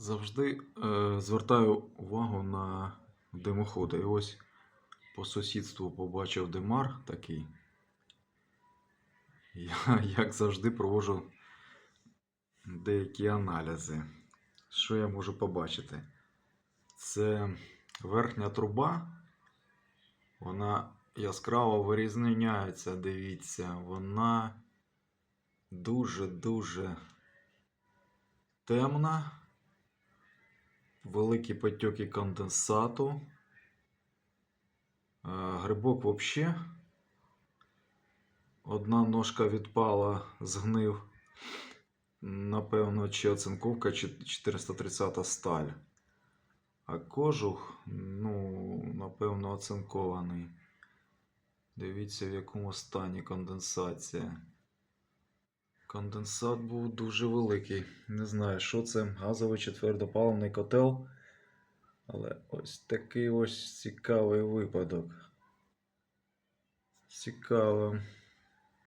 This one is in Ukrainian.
Завжди е, звертаю увагу на димоходи. І ось по сусідству побачив димар такий. Я, як завжди, проводжу деякі аналізи. Що я можу побачити? Це верхня труба. Вона яскраво вирізняється, дивіться, вона дуже-дуже темна. Великі потоки конденсату. Е, Грибок взагалі. Одна ножка відпала, згнив. Напевно, чи оцинковка, чи 430 сталь. А кожух, ну, напевно, оцинкований. Дивіться, в якому стані конденсація. Конденсат був дуже великий. Не знаю, що це. Газовий чи твердопаливний котел. Але ось такий ось цікавий випадок. Цікаво.